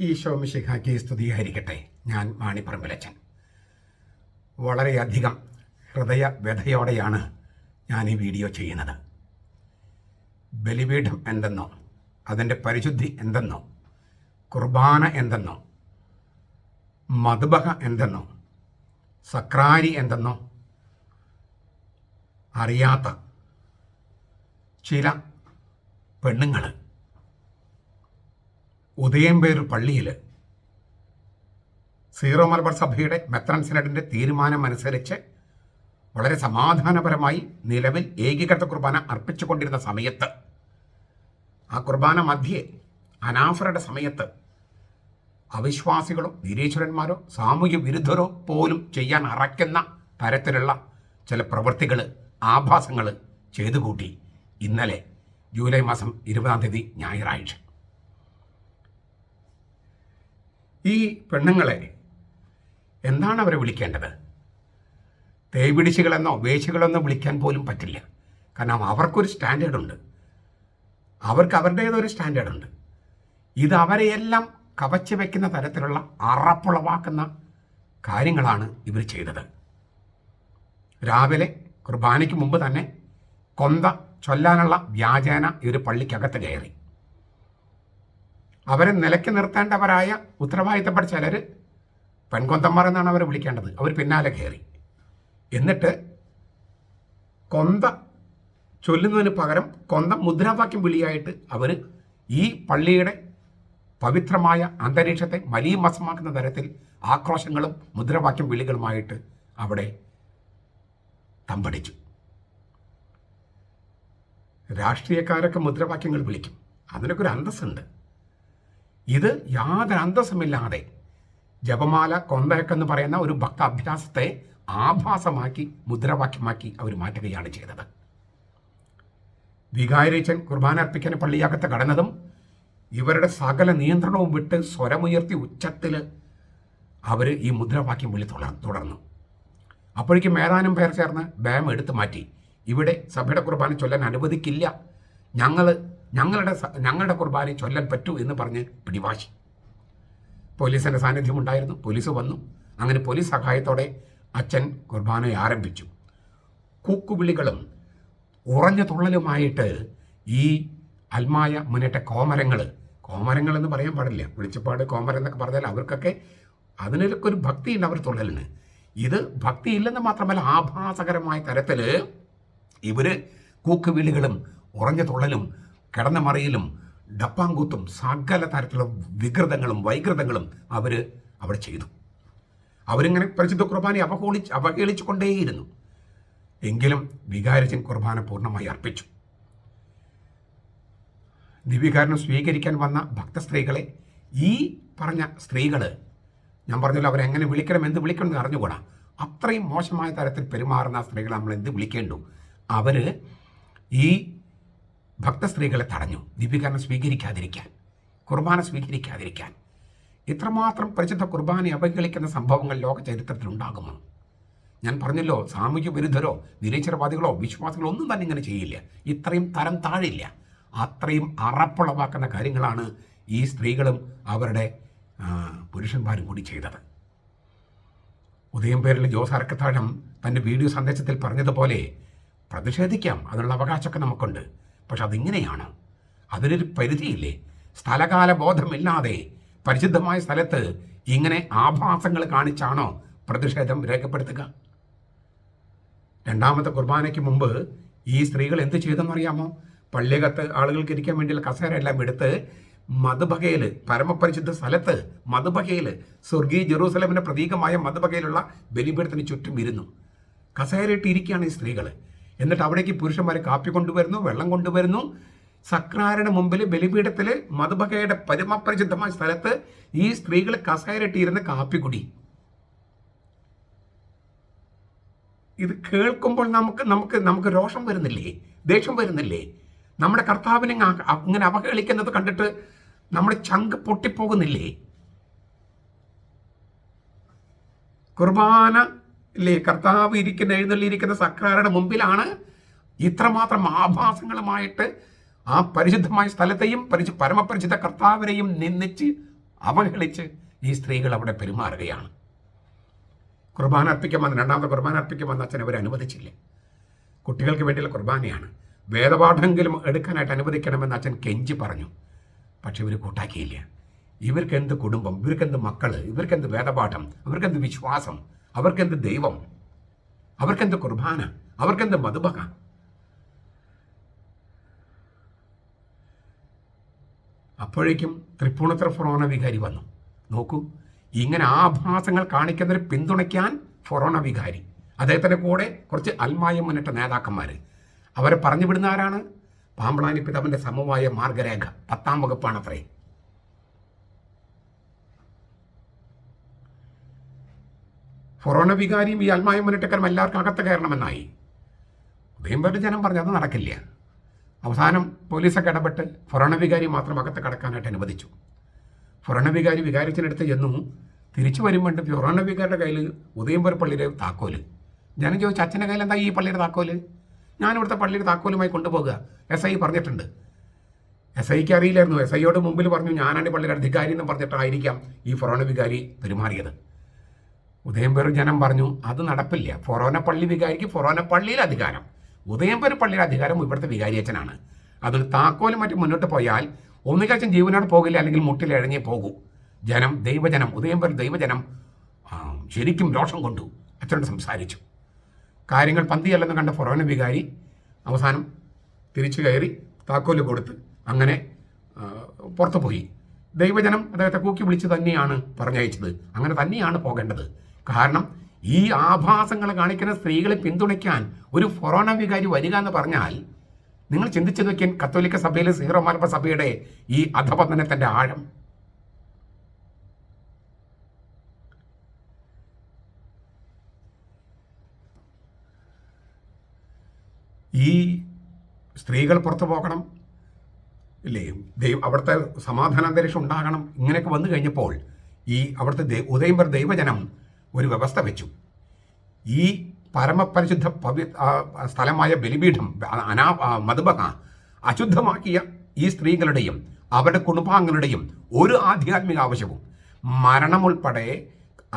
ഈശോ മിശിഹാക്കി സ്തുതിയായിരിക്കട്ടെ. ഞാൻ മാണിപ്പറമ്പിലച്ചൻ. വളരെയധികം ഹൃദയ വ്യഥയോടെയാണ് ഞാൻ ഈ വീഡിയോ ചെയ്യുന്നത്. ബലിപീഠം എന്തെന്നോ അതിന്റെ പരിശുദ്ധി എന്തെന്നോ കുർബാന എന്തെന്നോ മധുബഹ എന്തെന്നോ സക്രാരി എന്തെന്നോ അറിയാത്ത ചില പെണ്ണുങ്ങൾ ഉദയംപേരൂർ പള്ളിയിൽ സീറോ മലബാർ സഭയുടെ മെത്രൻ സിനഡിന്റെ തീരുമാനം അനുസരിച്ച് വളരെ സമാധാനപരമായി നിലവിൽ ഏകീകൃത കുർബാന അർപ്പിച്ചുകൊണ്ടിരുന്ന സമയത്ത് ആ കുർബാന മധ്യേ അനാഫറുടെ സമയത്ത് അവിശ്വാസികളോ നിരീശ്വരന്മാരോ സാമൂഹ്യ വിരുദ്ധരോ പോലും ചെയ്യാൻ അറയ്ക്കുന്ന തരത്തിലുള്ള ചില പ്രവൃത്തികൾ ആഭാസങ്ങൾ ചെയ്തു കൂട്ടി ഇന്നലെ ജൂലൈ മാസം ഇരുപതാം തീയതി ഞായറാഴ്ച. ഈ പെണ്ണുങ്ങളെ എന്താണ് അവരെ വിളിക്കേണ്ടത്? തേപിടിച്ചുകളെന്നോ വേശികളെന്നോ വിളിക്കാൻ പോലും പറ്റില്ല. കാരണം അവർക്കൊരു സ്റ്റാൻഡേർഡ് ഉണ്ട് അവർക്ക് അവരുടേതൊരു സ്റ്റാൻഡേർഡ് ഉണ്ട് ഇത് അവരെയെല്ലാം കവച്ചു വയ്ക്കുന്ന തരത്തിലുള്ള അറപ്പുളവാക്കുന്ന കാര്യങ്ങളാണ് ഇവർ ചെയ്തത്. രാവിലെ കുർബാനയ്ക്ക് മുമ്പ് തന്നെ കൊന്ത ചൊല്ലാനുള്ള വ്യാജേന ഇവർ പള്ളിക്കകത്ത് കയറി. അവരെ നിലയ്ക്ക് നിർത്തേണ്ടവരായ ഉത്തരവാദിത്തപ്പെട്ട ചിലർ പെൺകൊന്തന്മാർ എന്നാണ് അവരെ വിളിക്കേണ്ടത്. അവർ പിന്നാലെ കയറി. എന്നിട്ട് കൊന്ത ചൊല്ലുന്നതിന് പകരം കൊന്ത മുദ്രാവാക്യം വിളിയായിട്ട് അവർ ഈ പള്ളിയുടെ പവിത്രമായ അന്തരീക്ഷത്തെ മലീമസമാക്കുന്ന തരത്തിൽ ആക്രോശങ്ങളും മുദ്രാവാക്യം വിളികളുമായിട്ട് അവിടെ തമ്പടിച്ചു. രാഷ്ട്രീയക്കാരൊക്കെ മുദ്രാവാക്യങ്ങൾ വിളിക്കും. അതിനൊക്കെ ഒരു അന്തസ്സുണ്ട്. ഇത് യാതൊരു അന്തസ്സമില്ലാതെ ജപമാല കൊന്തയക്കെന്ന് പറയുന്ന ഒരു ഭക്ത അഭ്യാസത്തെ ആഭാസമാക്കി മുദ്രാവാക്യമാക്കി അവർ മാറ്റുകയാണ് ചെയ്തത്. വികാരിച്ചൻ കുർബാന അർപ്പിക്കാൻ പള്ളിയകത്ത് കടന്നതും ഇവരുടെ സകല നിയന്ത്രണവും വിട്ട് സ്വരമുയർത്തി ഉച്ചത്തിൽ അവർ ഈ മുദ്രാവാക്യം വിളി തുടർ തുടർന്നു. അപ്പോഴേക്കും മേതാനും പേർ ചേർന്ന് ബാം എടുത്തു മാറ്റി. ഇവിടെ സഭയുടെ കുർബാന ചൊല്ലാൻ അനുവദിക്കില്ല. ഞങ്ങൾ ഞങ്ങളുടെ ഞങ്ങളുടെ കുർബാനയിൽ ചൊല്ലാൻ പറ്റൂ എന്ന് പറഞ്ഞ് പിടിവാശി. പോലീസിന്റെ സാന്നിധ്യം ഉണ്ടായിരുന്നു പോലീസ് വന്നു. അങ്ങനെ പോലീസ് സഹായത്തോടെ അച്ഛൻ കുർബാന ആരംഭിച്ചു. കൂക്കുവിളികളും ഉറഞ്ഞ തുള്ളലുമായിട്ട് ഈ അൽമായ മുന്നേറ്റ കോമരങ്ങൾ കോമരങ്ങൾ എന്ന് പറയാൻ പാടില്ല. വെളിച്ചപ്പാട് കോമരം എന്നൊക്കെ പറഞ്ഞാൽ അവർക്കൊക്കെ അതിനൊക്കെ ഒരു ഭക്തിയുണ്ട് അവർ തുള്ളലിന്. ഇത് ഭക്തിയില്ലെന്ന് മാത്രമല്ല ആഭാസകരമായ തരത്തിൽ ഇവർ കൂക്കുവിളികളും ഉറഞ്ഞ തുള്ളലും കിടന്ന മറിയലും ഡപ്പാങ്കൂത്തും സകല തരത്തിലുള്ള വികൃതങ്ങളും വൈകൃതങ്ങളും അവർ അവിടെ ചെയ്തു. അവരിങ്ങനെ പരിശുദ്ധ കുർബാനയെ അവഹേളിച്ച് അവഹേളിച്ചു കൊണ്ടേയിരുന്നു എങ്കിലും വികാരജൻ കുർബാന പൂർണമായി അർപ്പിച്ചു. ദിവ്യകാരണം സ്വീകരിക്കാൻ വന്ന ഭക്ത സ്ത്രീകളെ ഈ പറഞ്ഞ സ്ത്രീകൾ ഞാൻ പറഞ്ഞല്ലോ അവരെങ്ങനെ വിളിക്കണം എന്ത് വിളിക്കണം എന്ന് അറിഞ്ഞുകൂടാ. അത്രയും മോശമായ തരത്തിൽ പെരുമാറുന്ന സ്ത്രീകളെ നമ്മൾ എന്ത് വിളിക്കേണ്ടു? അവർ ഈ ഭക്തസ്ത്രീകളെ തടഞ്ഞു. ദിവ്യകരണം സ്വീകരിക്കാതിരിക്കാൻ കുർബാന സ്വീകരിക്കാതിരിക്കാൻ. ഇത്രമാത്രം പരിശുദ്ധ കുർബാന അവഹേളിക്കുന്ന സംഭവങ്ങൾ ലോക ചരിത്രത്തിൽ ഉണ്ടാകുമോ? ഞാൻ പറഞ്ഞല്ലോ സാമൂഹ്യ വിരുദ്ധരോ നിരീശ്വരവാദികളോ വിശ്വാസികളോ ഒന്നും തന്നെ ഇങ്ങനെ ചെയ്യില്ല. ഇത്രയും തരം താഴില്ല. അത്രയും അറപ്പുളവാക്കുന്ന കാര്യങ്ങളാണ് ഈ സ്ത്രീകളും അവരുടെ പുരുഷന്മാരും കൂടി ചെയ്തത്. ഉദയം പേരിൽ ജോസ് അരക്കത്താഴം തന്റെ വീഡിയോ സന്ദേശത്തിൽ പറഞ്ഞതുപോലെ പ്രതിഷേധിക്കാം. അതിനുള്ള അവകാശമൊക്കെ നമുക്കുണ്ട്. പക്ഷെ അതിങ്ങനെയാണ്. അതിനൊരു പരിധിയില്ലേ? സ്ഥലകാല ബോധമില്ലാതെ പരിശുദ്ധമായ സ്ഥലത്ത് ഇങ്ങനെ ആഭാസങ്ങൾ കാണിച്ചാണോ പ്രതിഷേധം രേഖപ്പെടുത്തുക? രണ്ടാമത്തെ കുർബാനയ്ക്ക് മുമ്പ് ഈ സ്ത്രീകൾ എന്ത് ചെയ്തെന്നറിയാമോ പള്ളിയകത്ത് ആളുകൾക്ക് ഇരിക്കാൻ വേണ്ടിയുള്ള കസേര എല്ലാം എടുത്ത് മധുബകയിൽ പരമപരിശുദ്ധ സ്ഥലത്ത് മധുബകയിൽ സ്വർഗീയ ജെറൂസലമിന്റെ പ്രതീകമായ മധുബകയിലുള്ള ബലിപീഠത്തിന് ചുറ്റും ഇരുന്നു. കസേരയിട്ട് ഇരിക്കുകയാണ് ഈ സ്ത്രീകൾ എന്നിട്ട് അവിടേക്ക് പുരുഷന്മാർ കാപ്പി കൊണ്ടുവരുന്നു വെള്ളം കൊണ്ടുവരുന്നു. സക്രാരുടെ മുമ്പിൽ ബലിപീഠത്തിൽ മധുബകയുടെ പരമപ്രസിദ്ധമായ സ്ഥലത്ത് ഈ സ്ത്രീകൾ കസേരട്ടിയിരുന്ന് കാപ്പി കുടി. ഇത് കേൾക്കുമ്പോൾ നമുക്ക് നമുക്ക് നമുക്ക് രോഷം വരുന്നില്ലേ? ദേഷ്യം വരുന്നില്ലേ? നമ്മുടെ കർത്താവിനെ അങ്ങനെ അവഹേളിക്കുന്നത് കണ്ടിട്ട് നമ്മുടെ ചങ്ക് പൊട്ടിപ്പോകുന്നില്ലേ? കുർബാന ഇല്ലേ കർത്താവ് ഇരിക്കുന്ന എഴുന്നള്ളിയിരിക്കുന്ന സക്രാരുടെ മുമ്പിലാണ് ഇത്രമാത്രം ആഭാസങ്ങളുമായിട്ട് ആ പരിശുദ്ധമായ സ്ഥലത്തെയും പരിശു പരമപരിശുദ്ധ കർത്താവിനെയും നിന്ദിച്ച് അവഹേളിച്ച് ഈ സ്ത്രീകൾ അവിടെ പെരുമാറുകയാണ്. കുർബാന അർപ്പിക്കാൻ വന്ന രണ്ടാമത്തെ കുർബാന അർപ്പിക്കാൻ വന്ന അച്ഛൻ അവരെ അനുവദിച്ചില്ല? കുട്ടികൾക്ക് വേണ്ടിയുള്ള കുർബാനയാണ്. വേദപാഠമെങ്കിലും എടുക്കാനായിട്ട് അനുവദിക്കണമെന്ന് അച്ഛൻ കെഞ്ചി പറഞ്ഞു. പക്ഷെ ഇവർ കൂട്ടാക്കിയില്ല. ഇവർക്കെന്ത് കുടുംബം ഇവർക്കെന്ത് മക്കൾ ഇവർക്കെന്ത് വേദപാഠം ഇവർക്കെന്ത് വിശ്വാസം? അവർക്കെന്ത് ദൈവം? അവർക്കെന്ത് കുർബാന? അവർക്കെന്ത് മധുബക അപ്പോഴേക്കും തൃപ്പൂണിത്തുറ ഫൊറോണ വികാരി വന്നു. നോക്കൂ ഇങ്ങനെ ആഭാസങ്ങൾ കാണിക്കുന്നവരെ പിന്തുണയ്ക്കാൻ ഫൊറോണ വികാരി. അദ്ദേഹത്തിന്റെ കൂടെ കുറച്ച് അൽമായം മുന്നിട്ട നേതാക്കന്മാർ അവരെ പറഞ്ഞു വിടുന്ന ആരാണ്? പാമ്പളാനി പിതാവിന്റെ സമവായ മാർഗരേഖ പത്താം വകുപ്പാണത്രേ. ഫൊറോണ വികാരിയും ഈ അൽമായ മുന്നേറ്റക്കാരും എല്ലാവർക്കും അകത്ത് കയറണമെന്നായി. ഉദയംപേട്ട് ജനം പറഞ്ഞു അത് നടക്കില്ല. അവസാനം പോലീസൊക്കെ ഇടപെട്ട് ഫൊറോണ വികാരി മാത്രം അകത്ത് കടക്കാനായിട്ട് അനുവദിച്ചു. ഫൊറോണ വികാരി വികാരത്തിനടുത്ത് ചെന്നു. തിരിച്ചു വരുമ്പോണ്ട് ഫൊറോണ വികാരിയുടെ കയ്യിൽ ഉദയംപേർ പള്ളിയുടെ താക്കോൽ. ഞാൻ ചോദിച്ചു അച്ഛന്റെ കയ്യിൽ എന്താ ഈ പള്ളിയുടെ താക്കോൽ? ഞാൻ ഇവിടുത്തെ പള്ളിയുടെ താക്കോലുമായി കൊണ്ടുപോകുക എസ് ഐ പറഞ്ഞിട്ടുണ്ട്. എസ് ഐക്ക് അറിയില്ലായിരുന്നു. എസ് ഐയോട് മുമ്പിൽ പറഞ്ഞു ഞാനാണ് പള്ളിയുടെ അധികാരി എന്ന് പറഞ്ഞിട്ടായിരിക്കാം ഈ ഫൊറോണ വികാരി പെരുമാറിയത്. ഉദയംപേർ ജനം പറഞ്ഞു അത് നടപ്പില്ല. ഫൊറോന പള്ളി വികാരിക്ക് ഫൊറോന പള്ളിയിൽ അധികാരം. ഉദയംപേർ പള്ളിയുടെ അധികാരം ഇവിടുത്തെ വികാരിയച്ഛനാണ്. അതിൽ താക്കോലും മറ്റും മുന്നോട്ട് പോയാൽ ഒന്നിക്കച്ഛൻ ജീവനോട് പോകില്ല അല്ലെങ്കിൽ മുട്ടിൽ ഇഴഞ്ഞേ പോകൂ. ജനം ദൈവജനം ഉദയംപേർ ദൈവജനം ശരിക്കും രോഷം കൊണ്ടു. അച്ഛനോട് സംസാരിച്ചു. കാര്യങ്ങൾ പന്തിയല്ലെന്ന് കണ്ട ഫൊറോന വികാരി അവസാനം തിരിച്ചു കയറി താക്കോൽ കൊടുത്ത് അങ്ങനെ പുറത്തു പോയി ദൈവജനം അദ്ദേഹത്തെ കൂക്കി വിളിച്ച് തന്നെയാണ് പറഞ്ഞയച്ചത്. അങ്ങനെ തന്നെയാണ് പോകേണ്ടത്. കാരണം ഈ ആഭാസങ്ങൾ കാണിക്കുന്ന സ്ത്രീകളെ പിന്തുണയ്ക്കാൻ ഒരു ഫൊറോണ വികാരി വരിക എന്ന് പറഞ്ഞാൽ നിങ്ങൾ ചിന്തിച്ചു നോക്കിയാൽ കത്തോലിക്ക സഭയിലെ സീറോ സഭയുടെ ഈ അധപതനത്തിന്റെ ആഴം. ഈ സ്ത്രീകൾ പുറത്തു പോകണം ഇല്ലേ? ദൈവം അവിടുത്തെ സമാധാനാന്തരീക്ഷം ഉണ്ടാകണം ഇങ്ങനെയൊക്കെ വന്നു കഴിഞ്ഞപ്പോൾ ഈ അവിടുത്തെ ഉദയംപർ ദൈവജനം ഒരു വ്യവസ്ഥ വെച്ചു. ഈ പരമപരിശുദ്ധ പവി സ്ഥലമായ ബലിപീഠം അനാ മധുബക അശുദ്ധമാക്കിയ ഈ സ്ത്രീകളുടെയും അവരുടെ കുടുംബാംഗങ്ങളുടെയും ഒരു ആധ്യാത്മിക ആവശ്യവും. മരണമുൾപ്പെടെ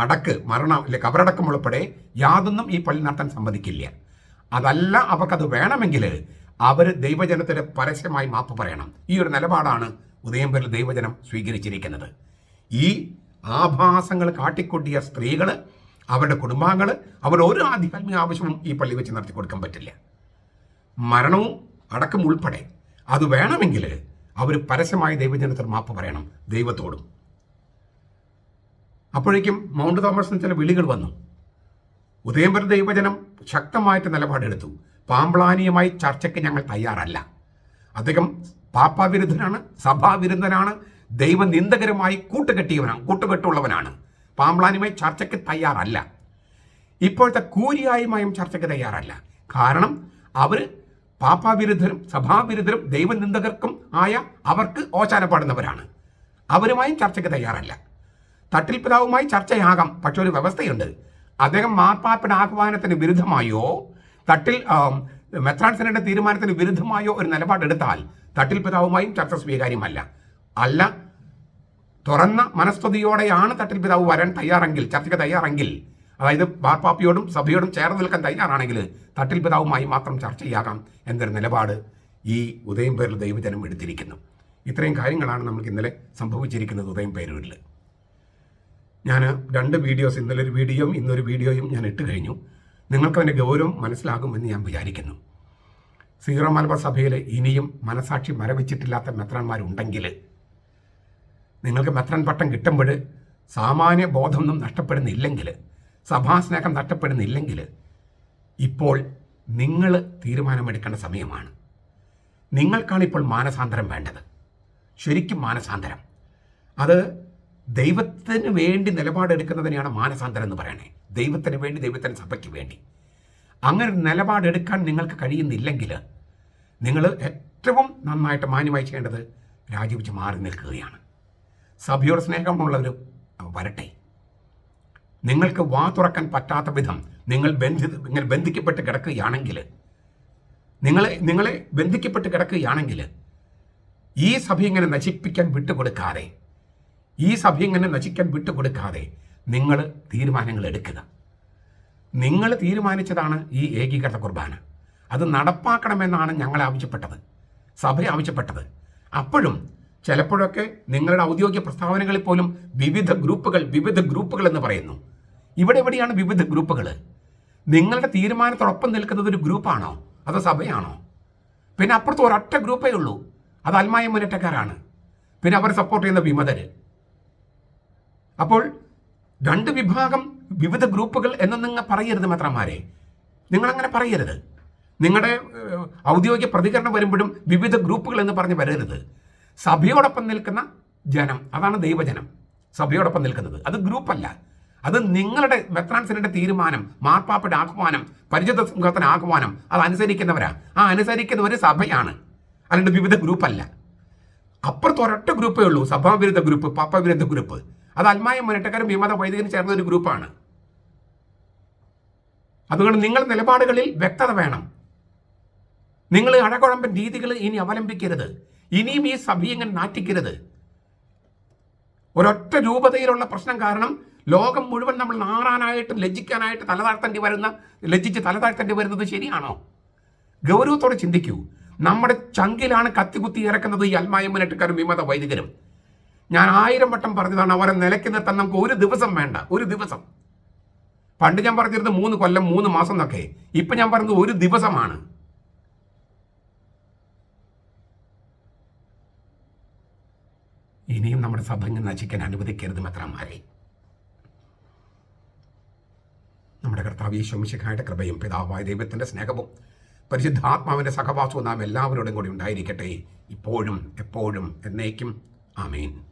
അടക്ക് മരണം അല്ലെ കബറടക്കം ഉൾപ്പെടെ യാതൊന്നും ഈ പള്ളി നടത്താൻ സമ്മതിക്കില്ല. അതല്ല അവർക്കത് വേണമെങ്കിൽ അവർ ദൈവജനത്തിന് പരസ്യമായി മാപ്പ് പറയണം. ഈ ഒരു നിലപാടാണ് ഉദയംപേരിൽ ദൈവജനം സ്വീകരിച്ചിരിക്കുന്നത്. ഈ ആഭാസങ്ങൾ കാട്ടിക്കൊട്ടിയ സ്ത്രീകൾ അവരുടെ കുടുംബാംഗങ്ങൾ അവർ ഒരു ആധ്യാത്മിക ആവശ്യവും ഈ പള്ളി വെച്ച് നടത്തി കൊടുക്കാൻ പറ്റില്ല. മരണവും അടക്കം ഉൾപ്പെടെ അത് വേണമെങ്കിൽ അവർ പരസ്യമായി ദൈവജനത്തിന് മാപ്പ് പറയണം ദൈവത്തോടും. അപ്പോഴേക്കും മൗണ്ട് തോമസിന് ചില വിളികൾ വന്നു. ഉദയംപുര ദൈവജനം ശക്തമായിട്ട് നിലപാടെടുത്തു. പാമ്പ്ലാനിയുമായി ചർച്ചയ്ക്ക് ഞങ്ങൾ തയ്യാറല്ല. അദ്ദേഹം പാപ്പാവിരുദ്ധനാണ് സഭാവിരുദ്ധനാണ് ദൈവനിന്ദകരമായി കൂട്ടുകെട്ടിയവനാണ് കൂട്ടുകെട്ടുള്ളവനാണ്. പാമ്പ്ലാനുമായി ചർച്ചയ്ക്ക് തയ്യാറല്ല. ഇപ്പോഴത്തെ കൂരിയായുമായും ചർച്ചയ്ക്ക് തയ്യാറല്ല. കാരണം അവർ പാപ്പാവിരുദ്ധരും സഭാവിരുദ്ധരും ദൈവനിന്ദകർക്കും ആയ അവർക്ക് ഓശാനപ്പെടുന്നവരാണ് അവരുമായും ചർച്ചയ്ക്ക് തയ്യാറല്ല. തട്ടിൽ പിതാവുമായി ചർച്ചയാകാം പക്ഷെ ഒരു വ്യവസ്ഥയുണ്ട്. അദ്ദേഹം മാർപ്പാപ്പയുടെ ആഹ്വാനത്തിന് വിരുദ്ധമായോ തട്ടിൽ മെത്രാൻസനയുടെ മെത്രാൻ സെനയുടെ തീരുമാനത്തിന് വിരുദ്ധമായോ ഒരു നിലപാടെടുത്താൽ തട്ടിൽ പിതാവുമായും ചർച്ച സ്വീകാര്യമല്ല. അല്ല തുറന്ന മനസ്തുതിയോടെയാണ് തട്ടിൽ പിതാവ് വരാൻ തയ്യാറെങ്കിൽ ചർച്ചയ്ക്ക് തയ്യാറെങ്കിൽ അതായത് ബാർപ്പാപ്പിയോടും സഭയോടും ചേർന്ന് നിൽക്കാൻ തയ്യാറാണെങ്കിൽ തട്ടിൽ പിതാവുമായി മാത്രം ചർച്ചയാകാം എന്നൊരു നിലപാട് ഈ ഉദയം പേരിൽ ദൈവജനം എടുത്തിരിക്കുന്നു. ഇത്രയും കാര്യങ്ങളാണ് നമുക്ക് ഇന്നലെ സംഭവിച്ചിരിക്കുന്നത് ഉദയം പേരൂരിൽ ഞാൻ രണ്ട് വീഡിയോസ് ഇന്നലെ ഒരു വീഡിയോയും ഇന്നൊരു വീഡിയോയും ഞാൻ ഇട്ട് കഴിഞ്ഞു. നിങ്ങൾക്ക് അതിന്റെ ഗൗരവം മനസ്സിലാകുമെന്ന് ഞാൻ വിചാരിക്കുന്നു. സീറോ മലബാർ സഭയിൽ ഇനിയും മനസാക്ഷി മരവിച്ചിട്ടില്ലാത്ത മെത്രാന്മാരുണ്ടെങ്കിൽ നിങ്ങൾക്ക് മെത്രൻ പട്ടം കിട്ടുമ്പോൾ സാമാന്യ ബോധമൊന്നും നഷ്ടപ്പെടുന്നില്ലെങ്കിൽ സഭാസ്നേഹം നഷ്ടപ്പെടുന്നില്ലെങ്കിൽ ഇപ്പോൾ നിങ്ങൾ തീരുമാനമെടുക്കേണ്ട സമയമാണ്. നിങ്ങൾക്കാണ് ഇപ്പോൾ മാനസാന്തരം വേണ്ടത്. ശരിക്കും മാനസാന്തരം. അത് ദൈവത്തിന് വേണ്ടി നിലപാടെടുക്കുന്നതിനെയാണ് മാനസാന്തരം എന്ന് പറയണേ. ദൈവത്തിന് വേണ്ടി ദൈവത്തിന് സഭയ്ക്ക് വേണ്ടി. അങ്ങനെ ഒരു നിലപാടെടുക്കാൻ നിങ്ങൾക്ക് കഴിയുന്നില്ലെങ്കിൽ നിങ്ങൾ ഏറ്റവും നന്നായിട്ട് മാന്യമായി ചെയ്യേണ്ടത് രാജിവെച്ച് മാറി നിൽക്കുകയാണ്. സഭയോട് സ്നേഹമുള്ളവരും വരട്ടെ. നിങ്ങൾക്ക് വാ തുറക്കാൻ പറ്റാത്ത വിധം നിങ്ങൾ ബന്ധി നിങ്ങൾ ബന്ധിക്കപ്പെട്ട് കിടക്കുകയാണെങ്കിൽ നിങ്ങളെ നിങ്ങളെ ബന്ധിക്കപ്പെട്ട് കിടക്കുകയാണെങ്കിൽ ഈ സഭ ഇങ്ങനെ നശിപ്പിക്കാൻ വിട്ടുകൊടുക്കാതെ ഈ സഭ ഇങ്ങനെ നശിക്കാൻ വിട്ടുകൊടുക്കാതെ നിങ്ങൾ തീരുമാനങ്ങൾ എടുക്കുക. നിങ്ങൾ തീരുമാനിച്ചതാണ് ഈ ഏകീകൃത കുർബാന. അത് നടപ്പാക്കണമെന്നാണ് ഞങ്ങൾ ആവശ്യപ്പെട്ടത്. സഭ ആവശ്യപ്പെട്ടത്. അപ്പോഴും ചിലപ്പോഴൊക്കെ നിങ്ങളുടെ ഔദ്യോഗിക പ്രസ്താവനകളിൽ പോലും വിവിധ ഗ്രൂപ്പുകൾ വിവിധ ഗ്രൂപ്പുകൾ എന്ന് പറയുന്നു. ഇവിടെ എവിടെയാണ് വിവിധ ഗ്രൂപ്പുകൾ? നിങ്ങളുടെ തീരുമാനത്തോടൊപ്പം നിൽക്കുന്നത് ഒരു ഗ്രൂപ്പാണോ? അതോ സഭയാണോ? പിന്നെ അപ്പുറത്ത് ഒരൊറ്റ ഗ്രൂപ്പേ ഉള്ളൂ. അത് അൽമായ മുന്നേറ്റക്കാരാണ് പിന്നെ അവർ സപ്പോർട്ട് ചെയ്യുന്ന വിമതര്. അപ്പോൾ രണ്ട് വിഭാഗം വിവിധ ഗ്രൂപ്പുകൾ എന്ന് നിങ്ങൾ പറയരുത് മാത്രമാരെ. നിങ്ങൾ അങ്ങനെ പറയരുത്. നിങ്ങളുടെ ഔദ്യോഗിക പ്രതികരണം വരുമ്പോഴും വിവിധ ഗ്രൂപ്പുകൾ എന്ന് പറഞ്ഞ് വരരുത്. സഭയോടൊപ്പം നിൽക്കുന്ന ജനം അതാണ് ദൈവജനം. സഭയോടൊപ്പം നിൽക്കുന്നത്. അത് ഗ്രൂപ്പല്ല. അത് നിങ്ങളുടെ മെത്രാൻസിന്റെ തീരുമാനം മാർപ്പാപ്പയുടെ ആഹ്വാനം പരിചിത സംഘത്തിന് ആഹ്വാനം അത് അനുസരിക്കുന്നവരാ. ആ അനുസരിക്കുന്നവർ സഭയാണ്. അല്ലാണ്ട് വിവിധ ഗ്രൂപ്പല്ല. അപ്പുറത്ത് ഒരൊറ്റ ഗ്രൂപ്പേ ഉള്ളൂ. സഭാവിരുദ്ധ ഗ്രൂപ്പ് പാപ്പവിരുദ്ധ ഗ്രൂപ്പ്. അത് അൽമായ മുന്നേറ്റക്കാരും വിമത വൈദികരും ചേർന്ന ഒരു ഗ്രൂപ്പാണ്. അതുകൊണ്ട് നിങ്ങൾ നിലപാടുകളിൽ വ്യക്തത വേണം. നിങ്ങൾ അഴകുഴമ്പൻ രീതികൾ ഇനി അവലംബിക്കരുത്. ഇനിയും ഈ സഭയെ ഇങ്ങനെ നാറ്റിക്കരുത്. ഒരൊറ്റ രൂപതയിലുള്ള പ്രശ്നം കാരണം ലോകം മുഴുവൻ നമ്മൾ നാറാനായിട്ട് ലജ്ജിക്കാനായിട്ട് തലതാഴ്ത്തേണ്ടി വരുന്ന ലജ്ജിച്ച് തലതാഴ്ത്തേണ്ടി വരുന്നത് ശരിയാണോ? ഗൗരവത്തോടെ ചിന്തിക്കൂ. നമ്മുടെ ചങ്കിലാണ് കത്തികുത്തി ഇറക്കുന്നത് ഈ അൽമായ മുന്നേറ്റക്കാരും വിമത വൈദികരും. ഞാൻ ആയിരം വട്ടം പറഞ്ഞതാണ് അവരെ നിലയ്ക്ക് നിർത്താൻ നമുക്ക് ഒരു ദിവസം വേണ്ട ഒരു ദിവസം. പണ്ട് ഞാൻ പറഞ്ഞിരുന്നത് മൂന്ന് കൊല്ലം മൂന്ന് മാസം എന്നൊക്കെ. ഇപ്പൊ ഞാൻ പറയുന്നത് ഒരു ദിവസമാണ്. ഇനിയും നമ്മുടെ സഭ നശിക്കാൻ അനുവദിക്കരുത് മാത്രമാരെ നമ്മുടെ കർത്താവ് ഈശോമിശിഖായുടെ കൃപയും പിതാവായ ദൈവത്തിന്റെ സ്നേഹവും പരിശുദ്ധാത്മാവിന്റെ സഹവാസവും നാം എല്ലാവരോടും കൂടി ഉണ്ടായിരിക്കട്ടെ. ഇപ്പോഴും എപ്പോഴും എന്നേക്കും. ആമേൻ.